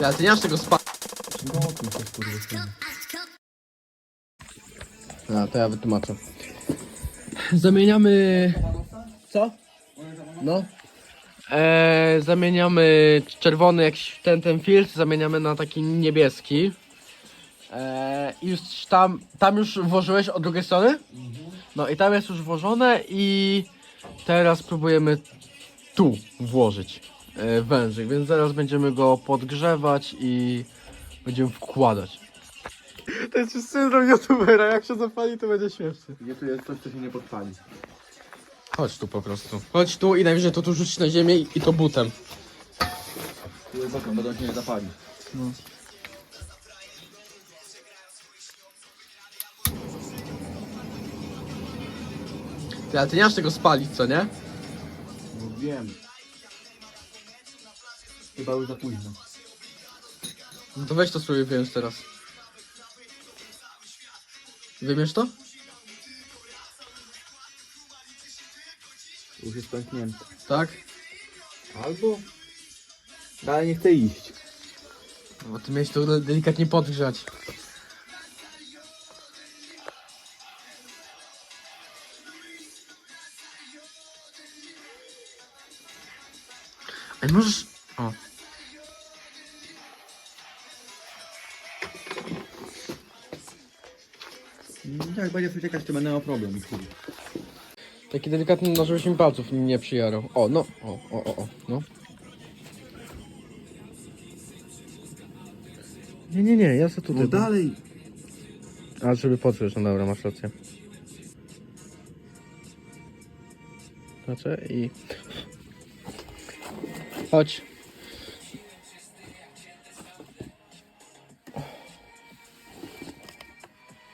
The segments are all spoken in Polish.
Ja, ty nie masz tego spa... Gotuj się, kurwa. A, to ja wytłumaczę. Zamieniamy... Co? No. E, zamieniamy czerwony jakiś ten, ten filtr, zamieniamy na taki niebieski. E, I już tam, tam już włożyłeś od drugiej strony? No i tam jest już włożone i teraz próbujemy tu włożyć wężyk, więc zaraz będziemy go podgrzewać i będziemy wkładać. To jest syndrom youtubera, jak się zapali to będzie śmiesznie. Gdzie tu jest coś, co się nie podpali? Chodź tu po prostu. Chodź tu i najwyżej to tu rzucić na ziemię i, i to butem. Tu jest okno, będą się nie zapali. Ty, ale ty nie masz tego spalić, co nie? No wiem. Chyba już za późno. No to weź to spróbuj wyjąć teraz. Wymiesz to? Już jest pęknięte. Tak? Albo... Dalej nie chcę iść. No Bo ty miałeś to delikatnie podgrzać. Ej, możesz... O. Jak będzie przeciekać, to będę miał problem. Taki delikatny, no żebyś mi palców nie przyjarał. O, no. O, o, o, o. No. Nie, nie, nie, ja sobie tutaj... No dalej. A, żeby podgrzeć, no dobra, masz rację. Znaczy i... Chodź.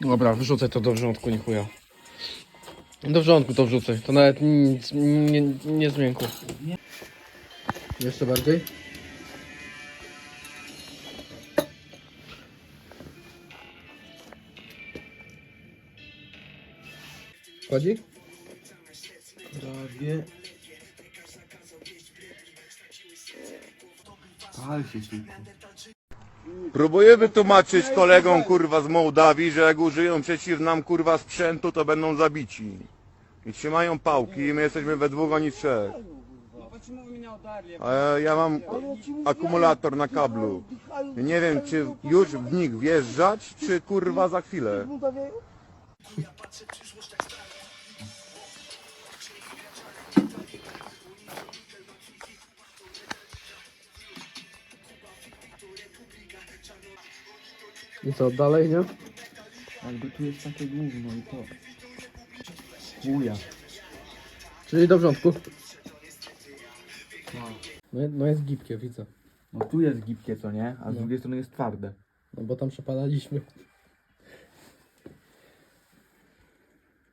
Dobra, wrzucę to do wrzątku, nie chuja. Do wrzątku to wrzucę, to nawet nic nie, nie zmiękło. Jeszcze bardziej? Chodzi? Prawie. Pal się tylko. Próbuję wytłumaczyć kolegom kurwa z Mołdawii, że jak użyją przeciw nam kurwa sprzętu, to będą zabici. I trzymają pałki, my jesteśmy we dwóch, oni trzech. A ja, mam akumulator na kablu. I nie wiem, czy już w nich wjeżdżać, czy kurwa za chwilę. I co, dalej, nie? Jakby tu jest takie gówno i to. Chuja. Czyli do wrzątku. No. No, no jest gibkie, widzę. no tu jest gibkie, co nie? A z No. drugiej strony jest twarde. No bo tam przepadaliśmy.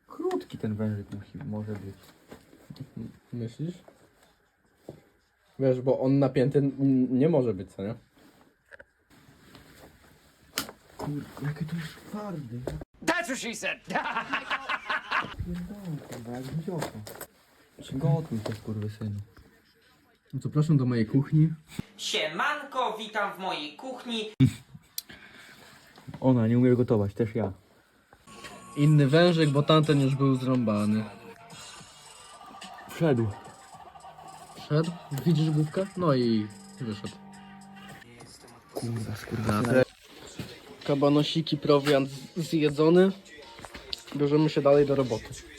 Krótki ten wężyk musi, może być. Myślisz? Wiesz, bo on napięty n- nie może być, co nie? Kurde, jakie to jest twarde. That's what she said. Pierdolę, kurwa, jak wziąłem. Przygotuj się, skurwysynu. No to proszę do mojej kuchni. Siemanko, witam w mojej kuchni. Ona nie umie gotować, też ja. Inny wężyk, bo tamten już był zrąbany. Wszedł. Wszedł? Widzisz główkę? No i wyszedł. Kurwa, skurwysynu. Kabanosiki, prowiant zjedzony. Bierzemy się dalej do roboty.